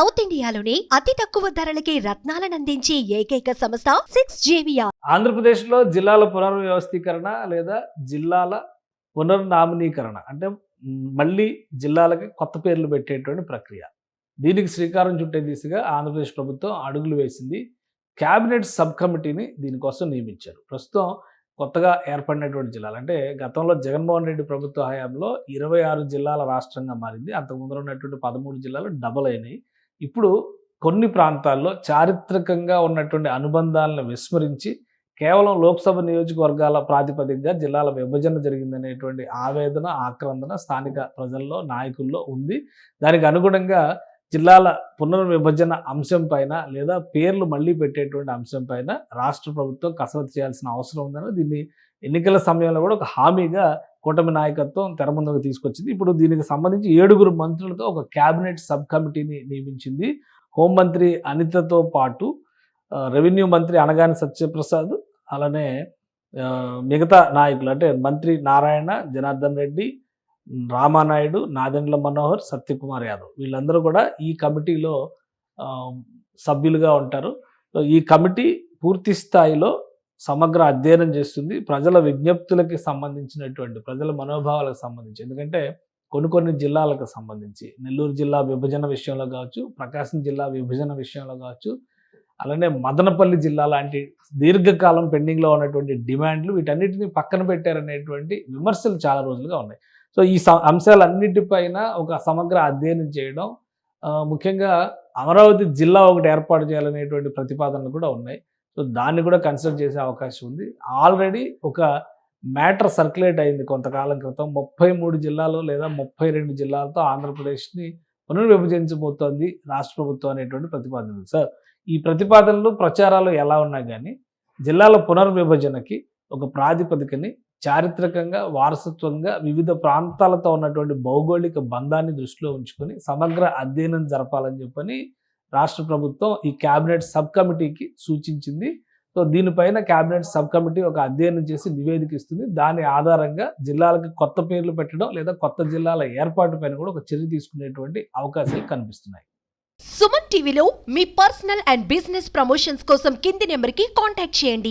South ఇండియాలోని అతి తక్కువ ధరలకి రత్నాలనందించే ఏకైక సంస్థ సిక్స్ జేవియా ఆంధ్రప్రదేశ్లో జిల్లాల పునర్వ్యవస్థీకరణ లేదా జిల్లాల పునర్నామనీకరణ అంటే మళ్ళీ జిల్లాలకి కొత్త పేర్లు పెట్టేటువంటి ప్రక్రియ. దీనికి శ్రీకారం చుట్టే దిశగా ఆంధ్రప్రదేశ్ ప్రభుత్వం అడుగులు వేసింది. క్యాబినెట్ సబ్ కమిటీని దీనికోసం నియమించారు. ప్రస్తుతం కొత్తగా ఏర్పడినటువంటి జిల్లాలు అంటే గతంలో జగన్మోహన్ రెడ్డి ప్రభుత్వ హయాంలో ఇరవై ఆరు జిల్లాల రాష్ట్రంగా మారింది. అంతకు ముందర ఉన్నటువంటి పదమూడు జిల్లాలు డబల్ అయినాయి. ఇప్పుడు కొన్ని ప్రాంతాల్లో చారిత్రకంగా ఉన్నటువంటి అనుబంధాలను విస్మరించి కేవలం లోక్సభ నియోజకవర్గాల ప్రాతిపదికగా జిల్లాల విభజన జరిగిందనేటువంటి ఆవేదన ఆక్రందన స్థానిక ప్రజల్లో నాయకుల్లో ఉంది. దానికి అనుగుణంగా జిల్లాల పునర్విభజన అంశం పైన లేదా పేర్లు మళ్ళీ పెట్టేటువంటి అంశం పైన రాష్ట్ర ప్రభుత్వం కసరత్తు చేయాల్సిన అవసరం ఉందని దీన్ని ఎన్నికల సమయంలో కూడా ఒక హామీగా కూటమి నాయకత్వం తెర ముందుకు తీసుకొచ్చింది. ఇప్పుడు దీనికి సంబంధించి ఏడుగురు మంత్రులతో ఒక క్యాబినెట్ సబ్ కమిటీని నియమించింది. హోంమంత్రి అనితతో పాటు రెవెన్యూ మంత్రి అనగాని సత్యప్రసాద్ అలానే మిగతా నాయకులు అంటే మంత్రి నారాయణ జనార్దన్ రెడ్డి రామానాయుడు నాదెండ్ల మనోహర్ సత్యకుమార్ యాదవ్. వీళ్ళందరూ కూడా ఈ కమిటీలో సభ్యులుగా ఉంటారు. ఈ కమిటీ పూర్తి స్థాయిలో సమగ్ర అధ్యయనం చేస్తుంది. ప్రజల విజ్ఞప్తులకి సంబంధించినటువంటి ప్రజల మనోభావాలకు సంబంధించి. ఎందుకంటే కొన్ని కొన్ని జిల్లాలకు సంబంధించి. నెల్లూరు జిల్లా విభజన విషయంలో కావచ్చు ప్రకాశం జిల్లా విభజన విషయంలో కావచ్చు అలానే మదనపల్లి జిల్లా లాంటి దీర్ఘకాలం పెండింగ్లో ఉన్నటువంటి డిమాండ్లు వీటన్నిటిని పక్కన పెట్టారనేటువంటి విమర్శలు చాలా రోజులుగా ఉన్నాయి. సో ఈ స- అంశాలన్నిటిపైన ఒక సమగ్ర అధ్యయనం చేయడం ముఖ్యంగా అమరావతి జిల్లా ఒకటి ఏర్పాటు చేయాలనేటువంటి ప్రతిపాదనలు కూడా ఉన్నాయి. సో దాన్ని కూడా కన్సిడర్ చేసే అవకాశం ఉంది. ఆల్రెడీ ఒక మ్యాటర్ సర్క్యులేట్ అయింది కొంతకాలం క్రితం. ముప్పై మూడు జిల్లాలు లేదా ముప్పై రెండు జిల్లాలతో ఆంధ్రప్రదేశ్ని పునర్విభజించబోతోంది రాష్ట్ర ప్రభుత్వం అనేటువంటి ప్రతిపాదన సార్ ఈ ప్రతిపాదనలు ప్రచారాలు ఎలా ఉన్నా కానీ జిల్లాల పునర్విభజనకి ఒక ప్రాతిపదికని చారిత్రకంగా వారసత్వంగా వివిధ ప్రాంతాలతో ఉన్నటువంటి భౌగోళిక బంధాన్ని దృష్టిలో ఉంచుకొని సమగ్ర అధ్యయనం జరపాలని చెప్పని రాష్ట్ర ప్రభుత్వం ఈ క్యాబినెట్ సబ్ కమిటీకి సూచించింది. సో దీనిపైన క్యాబినెట్ సబ్ కమిటీ ఒక అధ్యయనం చేసి నివేదిక ఇస్తుంది. దాని ఆధారంగా జిల్లాలకు కొత్త పేర్లు పెట్టడం లేదా కొత్త జిల్లాల ఏర్పాటు పైన కూడా ఒక చర్య తీసుకునేటువంటి అవకాశాలు కనిపిస్తున్నాయి. సుమన్ టీవీలో మీ పర్సనల్ అండ్ బిజినెస్ ప్రమోషన్స్ కోసం కింది నెంబర్కి కాంటాక్ట్ చేయండి.